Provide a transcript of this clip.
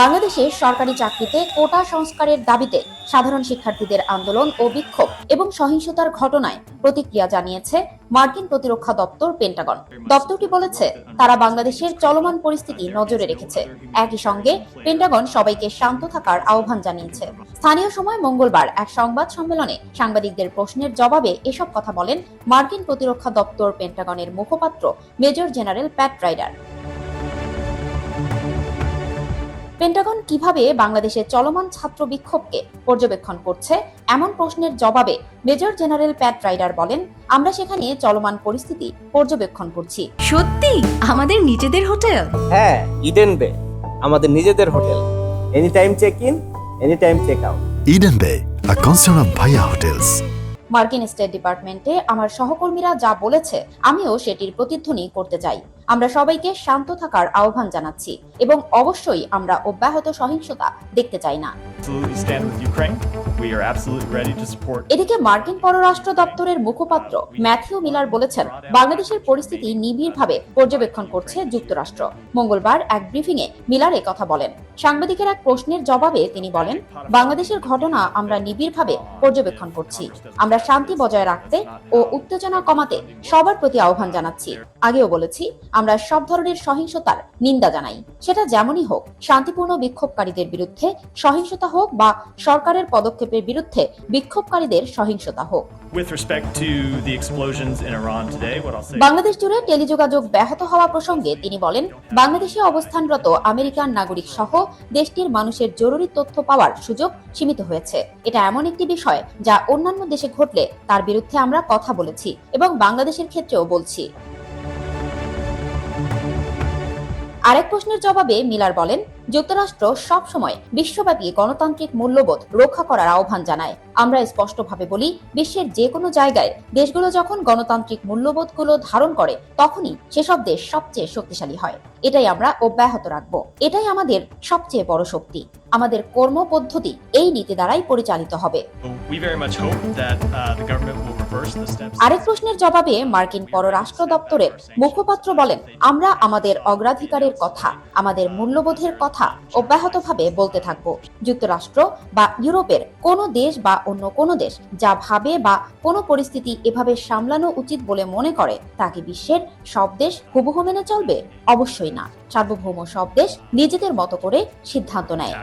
বাংলাদেশে সরকারি চাকরিতে কোটা সংস্কারের দাবিতে সাধারণ শিক্ষার্থীদের আন্দোলন ও বিক্ষোভ এবং সহিংসতার ঘটনায় প্রতিক্রিয়া জানিয়েছে মার্কিন প্রতিরক্ষা দপ্তর পেন্টাগন। দপ্তরটি বলেছে, তারা বাংলাদেশের চলমান পরিস্থিতি নজরে রেখেছে। একই সঙ্গে পেন্টাগন সবাইকে শান্ত থাকার আহ্বান জানিয়েছে। স্থানীয় সময় মঙ্গলবার এক সংবাদ সম্মেলনে সাংবাদিকদের প্রশ্নের জবাবে এসব কথা বলেন মার্কিন প্রতিরক্ষা দপ্তর পেন্টাগনের মুখপাত্র major general Pat Ryder. Pentagon কীভাবে বাংলাদেশের চলমান ছাত্র বিক্ষোভকে পর্যবেক্ষণ করছে? এমন প্রশ্নের জবাবে মেজর জেনারেল প্যাট রাইডার বলেন আমরা সেখানে চলমান পরিস্থিতি পর্যবেক্ষণ করছি। সত্যি? আমাদের নিজেদের হোটেল? হ্যাঁ ইডেন বে আমাদের নিজেদের hotel. Any time check in any time check out Eden Bay, a concern of Bhaya Hotels. মার্কিন স্টেট ডিপার্টমেন্টে আমার সহকর্মীরা যা বলেছে, আমিও সেটির প্রতিধ্বনি করতে চাই। আমরা সবাইকে শান্ত থাকার আহ্বান জানাচ্ছি এবং অবশ্যই আমরা অব্যাহত সহিংসতা দেখতে চাই না। এদিকে মার্কিন পররাষ্ট্র দপ্তরের মুখপাত্র ম্যাথিউ মিলার বলেছেন, বাংলাদেশের পরিস্থিতি নিবিড়ভাবে পর্যবেক্ষণ করছে যুক্তরাষ্ট্র। মঙ্গলবার এক ব্রিফিংয়ে মিলার কথা বলেন। সাংবাদিকের এক প্রশ্নের জবাবে তিনি বলেন, বাংলাদেশের ঘটনা আমরা নিবিড়ভাবে পর্যবেক্ষণ করছি। আমরা শান্তি বজায় রাখতে ও উত্তেজনা কমাতে সবার প্রতি আহ্বান জানাচ্ছি। আগেও বলেছি, আমরা সব ধরনের সহিংসতার নিন্দা জানাই। সেটা যেমনই হোক, শান্তিপূর্ণ বিক্ষোভকারীদের বিরুদ্ধে সহিংসতা হোক বা সরকারের পদক্ষেপের বিরুদ্ধে বিক্ষোভকারীদের সহিংসতা হোক। বাংলাদেশ জুড়ে টেলিযোগাযোগ ব্যাহত হওয়া প্রসঙ্গে তিনি বলেন বাংলাদেশে অবস্থানরত আমেরিকান নাগরিক সহ দেশটির মানুষের জরুরি তথ্য পাওয়ার সুযোগ সীমিত হয়েছে। এটা এমন একটি বিষয় যা অন্যান্য দেশে ঘটলে তার বিরুদ্ধে আমরা কথা বলেছি এবং বাংলাদেশের ক্ষেত্রেও বলছি। আরেক প্রশ্নের জবাবে মিলার বলেন যুক্তরাষ্ট্র সবসময় বিশ্বব্যাপী গণতান্ত্রিক মূল্যবোধ রক্ষা করার আহ্বান জানায়। আমরা স্পষ্টভাবে বলি বিশ্বের যে কোনো জায়গায় দেশগুলো যখন গণতান্ত্রিক মূল্যবোধগুলো ধারণ করে তখনই সেসব দেশ সবচেয়ে শক্তিশালী হয়। এটাই আমরা অব্যাহত রাখব। এটাই আমাদের সবচেয়ে বড় শক্তি। আমাদের কর্ম পদ্ধতি এই নীতি দ্বারাই পরিচালিত হবে। Uh. আরেক প্রশ্নের জবাবে মার্কিন পররাষ্ট্র দপ্তরের মুখপাত্র বলেন আমরা আমাদের অগ্রাধিকারের কথা আমাদের মূল্যবোধের কথা অব্যাহতভাবে বলতে থাকব। যুক্তরাষ্ট্র বা ইউরোপের কোনো দেশ বা অন্য কোনো দেশ যা ভাবে বা কোনো পরিস্থিতি এভাবে সামলানো উচিত বলে মনে করে তাকে বিশ্বের সব দেশ হুবহু মেনে চলবে? অবশ্যই না। সার্বভৌম সব দেশ নিজেদের মতো করে সিদ্ধান্ত নেয়।